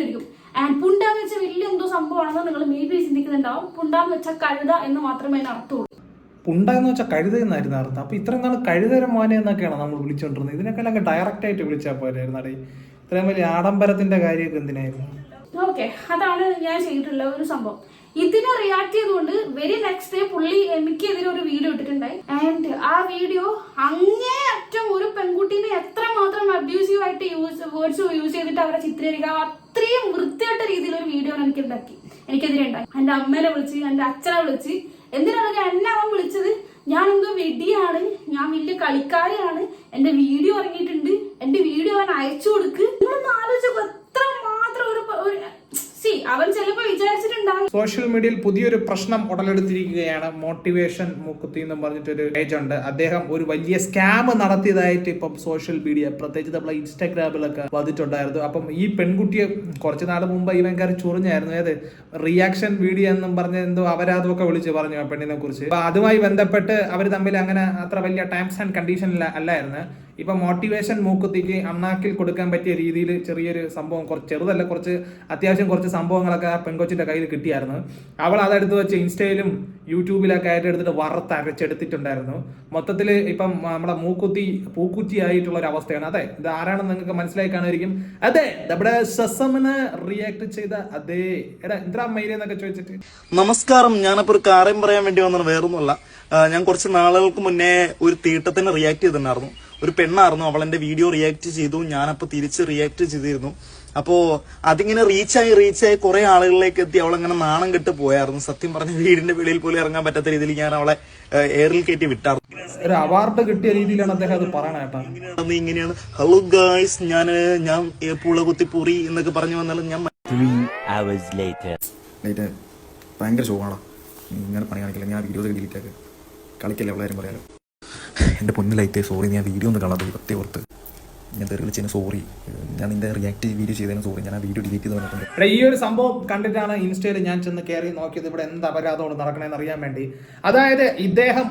ആയിരിക്കും ആൻഡ് പുണ്ടാന്ന് വെച്ചാൽ വലിയ എന്തോ സംഭവമാണെന്ന് നിങ്ങൾ മേ ബി ചിന്തിക്കുന്നുണ്ടാവും. പുണ്ടാന്ന് വെച്ചാൽ കഴുത എന്ന് മാത്രമേ അതിന് അർത്ഥമുള്ളൂ. പുണ്ട എന്ന് വെച്ചാൽ കഴുത എന്നായിരുന്നു അർത്ഥം. അപ്പൊ ഇത്രയും നാൾ കഴുതരം മോനെ എന്നൊക്കെയാണ് നമ്മൾ വിളിച്ചോണ്ടിരുന്നത്? ഇതിനൊക്കെ ഡയറക്റ്റ് ആയിട്ട് വിളിച്ചാൽ പോരായിരുന്നു അടേ ഇത്രയും വലിയ ആഡംബരത്തിന്റെ കാര്യമൊക്കെ എന്തിനായിരുന്നു? ഓക്കെ അതാണ് ഞാൻ ചെയ്തിട്ടുള്ള ഒരു സംഭവം. ഇതിനെ റിയാക്ട് ചെയ്തുകൊണ്ട് വെരി നെക്സ്റ്റ് ഡേ പുള്ളി എനിക്കെതിരെ ഒരു വീഡിയോ ഇട്ടിട്ടുണ്ടായി. ആൻഡ് ആ വീഡിയോ അങ്ങേ അറ്റം ഒരു പെൺകുട്ടീനെ എത്ര മാത്രം അബ്യൂസീവ് ആയിട്ട് യൂസ് വേർഡ്സ് യൂസ് ചെയ്തിട്ട് അവരെ ചിത്രീകരിക്കുക അത്രയും വൃത്തിയായിട്ട രീതിയിൽ ഒരു വീഡിയോ എനിക്ക് ഉണ്ടാക്കി. എനിക്കെതിരെ ഉണ്ടായി. എന്റെ അമ്മേനെ വിളിച്ച് എന്റെ അച്ഛനെ വിളിച്ച്. എന്തിനാണെങ്കിൽ എന്നെ അവൻ വിളിച്ചത്? ഞാൻ എന്തോ വെടിയാണ്. ഞാൻ വലിയ കളിക്കാരിയാണ് എന്റെ വീഡിയോ ഇറങ്ങിയിട്ടുണ്ട്. എന്റെ വീഡിയോ അവൻ അയച്ചു കൊടുക്ക് നിങ്ങളൊന്ന് ആലോചിച്ചപ്പോ എത്ര മാത്രം ഒരു സി അവൻ ചിലപ്പോ വിചാരിച്ചിട്ടുണ്ടാവും സോഷ്യൽ മീഡിയയിൽ പുതിയൊരു പ്രശ്നം ഉടലെടുത്തിരിക്കുകയാണ്. മോട്ടിവേഷൻ മുക്കുത്തി എന്ന് പറഞ്ഞിട്ടൊരു പേജ് ഉണ്ട്. അദ്ദേഹം ഒരു വലിയ സ്കാം നടത്തിയതായിട്ട് ഇപ്പം സോഷ്യൽ മീഡിയ പ്രത്യേകിച്ച് നമ്മളെ ഇൻസ്റ്റാഗ്രാമിലൊക്കെ വന്നിട്ടുണ്ടായിരുന്നു. അപ്പം ഈ പെൺകുട്ടിയെ കുറച്ച് നാൾ മുമ്പ് ഇവൻ കയറി ചൊറിഞ്ഞായിരുന്നു. അതായത് റിയാക്ഷൻ വീഡിയോ എന്നും പറഞ്ഞ് എന്തോ അപരാധമൊക്കെ വിളിച്ച് പറഞ്ഞു ആ പെണ്ണിനെ കുറിച്ച്. അതുമായി ബന്ധപ്പെട്ട് അവർ തമ്മിൽ അങ്ങനെ അത്ര വലിയ ടൈംസ് ആൻഡ് കണ്ടീഷനിൽ അല്ലായിരുന്നു. ഇപ്പൊ മോട്ടിവേഷൻ മൂക്കുത്തിക്ക് അണ്ണാക്കിൽ കൊടുക്കാൻ പറ്റിയ രീതിയിൽ ചെറിയൊരു സംഭവം കുറച്ച് ചെറുതല്ല കുറച്ച് അത്യാവശ്യം കുറച്ച് സംഭവങ്ങളൊക്കെ ആ പെൺകൊച്ചിന്റെ കയ്യിൽ കിട്ടിയായിരുന്നു. അവൾ അതെടുത്ത് വെച്ച് ഇൻസ്റ്റയിലും യൂട്യൂബിലൊക്കെ ആയിട്ട് എടുത്തിട്ട് വറുത്ത് അരച്ചെടുത്തിട്ടുണ്ടായിരുന്നു. മൊത്തത്തിൽ ഇപ്പം നമ്മുടെ മൂക്കുത്തി പൂക്കുറ്റി ആയിട്ടുള്ള ഒരു അവസ്ഥയാണ് അതെ ഇത് ആരാണെന്ന് നിങ്ങൾക്ക് മനസ്സിലായി കാണുമായിരിക്കും. അതെ നമ്മുടെ സസമിന് റിയാക്ട് ചെയ്ത അതേ എടാ എന്താ മൈലി എന്നൊക്കെ ചോദിച്ചിട്ട്? നമസ്കാരം. ഞാനിപ്പോ ഒരു കാര്യം പറയാൻ വേണ്ടി വന്നത് വേറൊന്നുമല്ല. ഞാൻ കുറച്ച് നാളുകൾക്ക് മുന്നേ ഒരു തീട്ടത്തിന് റിയാക്ട് ചെയ്തിട്ടുണ്ടായിരുന്നു. ഒരു പെണ്ണായിരുന്നു. അവൾ വീഡിയോ റിയാക്ട് ചെയ്തു. ഞാനപ്പോ തിരിച്ച് റിയാക്ട് ചെയ്തിരുന്നു. അപ്പോ അതിങ്ങനെ റീച്ചായി റീച്ചായി കുറെ ആളുകളിലേക്ക് എത്തി. അവളങ്ങനെ നാണം കെട്ട് പോയായിരുന്നു. സത്യം പറഞ്ഞ വീടിന്റെ വെളിയിൽ പോലും ഇറങ്ങാൻ പറ്റാത്ത രീതിയിൽ ഞാൻ അവളെ എയറിൽ കയറ്റി വിട്ടായിരുന്നു ഒരു അവാർഡ് കിട്ടിയ രീതിയിലാണ് അദ്ദേഹം അത് ഇങ്ങനെയാണ് ഹലോ ഗായ്സ് ഞാൻ ഞാൻ പൂള കുത്തിപ്പൂറി എന്നൊക്കെ പറഞ്ഞു വന്നാലും ഞാൻ Three hours later. ലൈറ്റ് ഭയങ്കര നീ ഇങ്ങനെ പണി കാണിക്കില്ല? ഞാൻ വീഡിയോ ഡിലീറ്റ് ആക്കി. കളിക്കല്ലേ? എല്ലാവരും പറയാലോ. എന്റെ പൊന്നു ലൈറ്റ് സോറി ഞാൻ വീഡിയോ ഒന്ന് കാണാതെ ദൈവത്തെ ഓർത്ത്. ഞാൻ തെറി വിളിച്ചതിന് സോറി ഞാൻ നിന്റെ റിയാക്ട് വീഡിയോ ചെയ്തതിന് സോറി ഞാൻ ആ വീഡിയോ ഡിലീറ്റ് ചെയ്ത് പറഞ്ഞിട്ടുണ്ട് ഈ ഒരു സംഭവം കണ്ടിട്ടാണ് ഇൻസ്റ്റയിൽ ഞാൻ ചെന്ന് കയറി നോക്കിയത്. ഇവിടെ എന്ത് അപരാധമാണ് നടക്കണമെന്ന് അറിയാൻ വേണ്ടി. അതായത് ഇദ്ദേഹം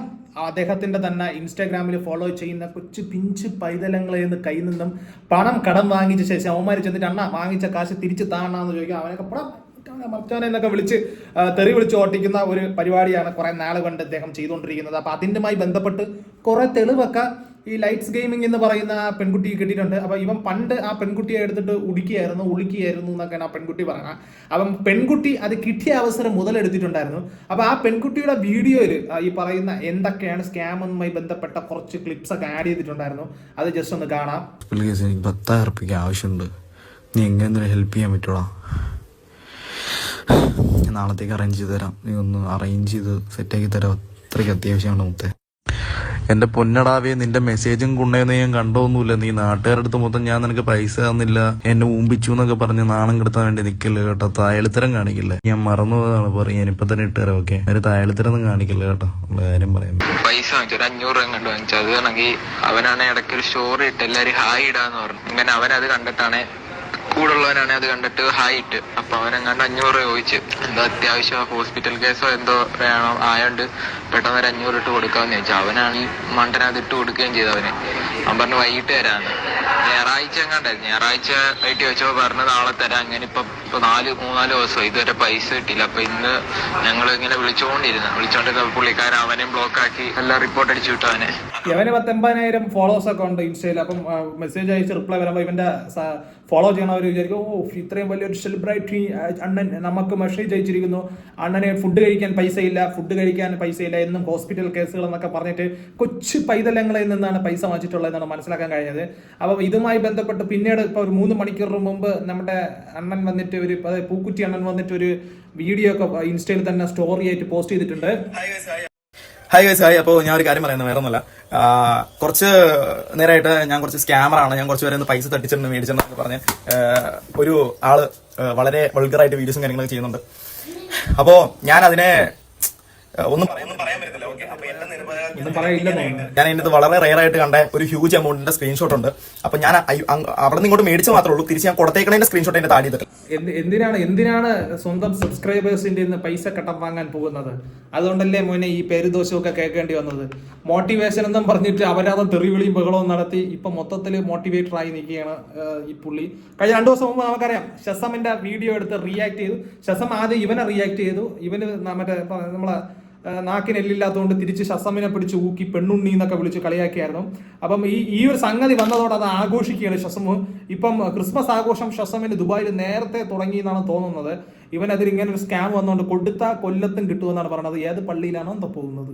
അദ്ദേഹത്തിന്റെ തന്നെ ഇൻസ്റ്റാഗ്രാമിൽ ഫോളോ ചെയ്യുന്ന കൊച്ചു പിഞ്ച് പൈതലങ്ങളിൽ നിന്ന് കയ്യിൽ നിന്നും പണം കടം വാങ്ങിച്ച ശേഷം അവന്മാർ ചെന്നിട്ട് അണ്ണ വാങ്ങിച്ച കാശ് തിരിച്ച് താണെന്ന് ചോദിക്കാം. അവനൊക്കെ പണം മർച്ചാനെ എന്നൊക്കെ വിളിച്ച് തെറി വിളിച്ച് ഓട്ടിക്കുന്ന ഒരു പരിപാടിയാണ് കുറെ നാൾ കൊണ്ട് അദ്ദേഹം ചെയ്തുകൊണ്ടിരിക്കുന്നത്. അപ്പൊ അതിന്റെമായി ബന്ധപ്പെട്ട് കുറെ തെളിവൊക്കെ ഈ ലൈറ്റ്സ് ഗെയിമിംഗ് എന്ന് പറയുന്ന പെൺകുട്ടി കിട്ടിയിട്ടുണ്ട്. അപ്പൊ ഇവൻ പണ്ട് ആ പെൺകുട്ടിയെ എടുത്തിട്ട് ഉടിക്കുകയായിരുന്നു ഉളിക്കുകയായിരുന്നു എന്നൊക്കെയാണ് ആ പെൺകുട്ടി പറഞ്ഞത് അപ്പം പെൺകുട്ടി അത് കിട്ടിയ അവസരം മുതലെടുത്തിട്ടുണ്ടായിരുന്നു അപ്പൊ ആ പെൺകുട്ടിയുടെ വീഡിയോയിൽ ഈ പറയുന്ന എന്തൊക്കെയാണ് സ്കാമുമായി ബന്ധപ്പെട്ട കുറച്ച് ക്ലിപ്സ് ഒക്കെ ആഡ് ചെയ്തിട്ടുണ്ടായിരുന്നു. അത് ജസ്റ്റ് ഒന്ന് കാണാം. പ്ലീസ് ആവശ്യമുണ്ട്. നീ എങ്ങനെ ഹെൽപ്പ് ചെയ്യാൻ പറ്റുള്ളൂ നാളത്തേക്ക് അറേഞ്ച് ചെയ്ത് തരാം. നീ ഒന്ന് അറേഞ്ച് ചെയ്ത് സെറ്റാക്കി തരാം. അത്രയ്ക്ക് അത്യാവശ്യമാണ് മുത്തേ. എന്റെ പൊന്നടാവേ നിന്റെ മെസ്സേജും കൊണ്ടുവന്നെയും ഞാൻ കണ്ടോന്നുമില്ല. നീ നാട്ടുകാരുടെ അടുത്ത് മൊത്തം ഞാൻ നിനക്ക് പൈസ തന്നില്ല. എന്നെ ഊമ്പിച്ചു എന്നൊക്കെ പറഞ്ഞ് നാണം കിടത്താൻ വേണ്ടി നിൽക്കില്ല കേട്ടോ. തായളിത്തരം കാണിക്കില്ല? ഞാൻ മറന്നതാണ് പറയും. ഞാനിപ്പോ തന്നെ ഇട്ടുതരാം ഓക്കെ ഒരു തായളിത്തരം ഒന്നും കാണിക്കില്ല കേട്ടോ. ഉള്ള കാര്യം പറയാം പൈസ വാങ്ങിച്ചു അഞ്ഞൂറ് രൂപ കണ്ടു വാങ്ങിച്ചു. അത് വേണമെങ്കിൽ അവനാണ് ഇടയ്ക്ക് ഒരു സ്റ്റോറി ഇട്ട് എല്ലാരും ഹായ് ഇടാന്ന് പറഞ്ഞു. അങ്ങനെ അവനത് കണ്ടിട്ടാണ് കൂടുള്ളവനാണ് അത് കണ്ടിട്ട് ഹായ് ഇട്ട് അപ്പൊ അവനെങ്ങാണ്ട് അഞ്ഞൂറ് ചോദിച്ചു. എന്തോ അത്യാവശ്യം ഹോസ്പിറ്റൽ കേസോ എന്തോ വേണോ ആയോണ്ട് പെട്ടെന്ന് ഒരു അഞ്ഞൂറ് ഇട്ട് കൊടുക്കാമെന്ന് ചോദിച്ചു. അവനാണ് ഈ മണ്ടനത് ഇട്ട് കൊടുക്കുകയും ചെയ്തു അവന്. അവൻ പറഞ്ഞു വൈകിട്ട് തരാന്ന് ഞായറാഴ്ച എങ്ങാണ്ടായിരുന്നു? ഞായറാഴ്ച വൈകിട്ട് ചോദിച്ചപ്പോ പറഞ്ഞു നാളെ തരാം അങ്ങനെ ഇപ്പൊ ഇപ്പൊ നാല് മൂന്നാൽ ദിവസം ഇതുവരെ പൈസ കിട്ടിയില്ല. അപ്പൊ ഇന്ന് ഞങ്ങൾ ഇങ്ങനെ വിളിച്ചുകൊണ്ടിരുന്നു വിളിച്ചോണ്ടിരുന്ന പുള്ളിക്കാരൻ അവനെയും ബ്ലോക്ക് ആക്കി എല്ലാം റിപ്പോർട്ട് അടിച്ചു വിട്ടു അവനെ. ഇവന് പത്തൊമ്പതിനായിരം ഫോളോവേഴ്സ് ഒക്കെ ഉണ്ട് ഇൻസ്റ്റയിൽ. അപ്പം മെസ്സേജ് അയച്ച് റിപ്ലൈ വരുമ്പോൾ ഇവന്റെ ഫോളോ ചെയ്യണം അവർ വിചാരിക്കും. ഓ ഇത്രയും വലിയൊരു സെലിബ്രിറ്റി അണ്ണൻ നമുക്ക് മെസ്സേജ് അയച്ചിരിക്കുന്നു അണ്ണന് ഫുഡ് കഴിക്കാൻ പൈസ ഇല്ല ഫുഡ് കഴിക്കാൻ പൈസ ഇല്ല എന്നും ഹോസ്പിറ്റൽ കേസുകൾ എന്നൊക്കെ പറഞ്ഞിട്ട് കൊച്ചു പൈതലങ്ങളിൽ നിന്നാണ് പൈസ വാങ്ങിച്ചിട്ടുള്ളത് എന്നാണ് മനസ്സിലാക്കാൻ കഴിഞ്ഞത്. അപ്പം ഇതുമായി ബന്ധപ്പെട്ട് പിന്നീട് ഇപ്പോൾ ഒരു മൂന്ന് മണിക്കൂർ മുമ്പ് നമ്മുടെ അണ്ണൻ വന്നിട്ട് ഒരു പൂക്കുറ്റി അണ്ണൻ വന്നിട്ട് ഒരു വീഡിയോ ഒക്കെ ഇൻസ്റ്റയിൽ തന്നെ സ്റ്റോറി ആയിട്ട് പോസ്റ്റ് ചെയ്തിട്ടുണ്ട്. ഹായ് ഗൈസ് ഹായ് അപ്പോൾ ഞാൻ ഒരു കാര്യം പറയുന്നത് വേറെ ഒന്നുമല്ല. കുറച്ച് നേരമായിട്ട് ഞാൻ കുറച്ച് സ്കാമറാണ് ഞാൻ കുറച്ച് പേരെ പൈസ തട്ടിച്ചിട്ടുണ്ട് മേടിച്ചിട്ടുണ്ടെന്ന് പറഞ്ഞ് ഒരു ആൾ വളരെ വൾഗറായിട്ട് വീഡിയോസും കാര്യങ്ങളൊക്കെ ചെയ്യുന്നുണ്ട്. അപ്പോൾ ഞാൻ അതിനെ ഒന്നും പറയാൻ പറയാൻ പറ്റത്തില്ല. ഞാൻ ഇതിനകത്ത് വളരെ റെയർ ആയിട്ട് കണ്ട ഒരു ഹ്യൂജ് എമൗണ്ടിന്റെ സ്ക്രീൻഷോട്ട് ഉണ്ട്. അപ്പൊ ഞാൻ അവിടെ നിന്ന് ഇങ്ങോട്ട് മേടിച്ച മാത്രമേ ഉള്ളൂ. തിരിച്ച് ഞാൻ കൊടുത്തേക്കണതിന്റെ സ്ക്രീൻഷോട്ട് എന്റെ താടി എന്തിനാണ് എന്തിനാണ് സ്വന്തം സബ്സ്ക്രൈബേഴ്സിന്റെ നിന്ന് പൈസ കട്ടം വാങ്ങാൻ പോകുന്നത്? അതുകൊണ്ടല്ലേ മോനെ ഈ പേരുദോഷമൊക്കെ കേൾക്കേണ്ടി വന്നത്. മോട്ടിവേഷൻ എന്നും പറഞ്ഞിട്ട് അവരാതും തെറിവിളിയും ബഹളവും നടത്തി ഇപ്പൊ മൊത്തത്തിൽ മോട്ടിവേറ്റർ ആയി നിൽക്കുകയാണ് ഈ പുള്ളി. കഴിഞ്ഞ രണ്ടു ദിവസം മുമ്പ് നമുക്കറിയാം ഷസമിന്റെ വീഡിയോ എടുത്ത് റിയാക്ട് ചെയ്തു. ഷസം ആദ്യം ഇവനെ റിയാക്ട് ചെയ്തു. ഇവന് മറ്റേ നമ്മളെ നാക്കിന് എല്ലില്ലാത്തതുകൊണ്ട് തിരിച്ച് ശസമിനെ പിടിച്ച് ഊക്കി പെണ്ണുണ്ണി എന്നൊക്കെ വിളിച്ച് കളിയാക്കിയായിരുന്നു. അപ്പം ഈ ഈ ഒരു സംഗതി വന്നതോടെ അത് ആഘോഷിക്കുകയാണ് ഷസമ് ഇപ്പം ക്രിസ്മസ് ആഘോഷം ഷസമിന് ദുബായിൽ നേരത്തെ തുടങ്ങി എന്നാണ് തോന്നുന്നത്. ഇവൻ അതിൽ ഇങ്ങനെ ഒരു സ്കാം വന്നുകൊണ്ട് കൊടുത്ത കൊല്ലത്തും കിട്ടുമെന്നാണ് പറയുന്നത് ഏത് പള്ളിയിലാണോ എന്താ പോകുന്നത്.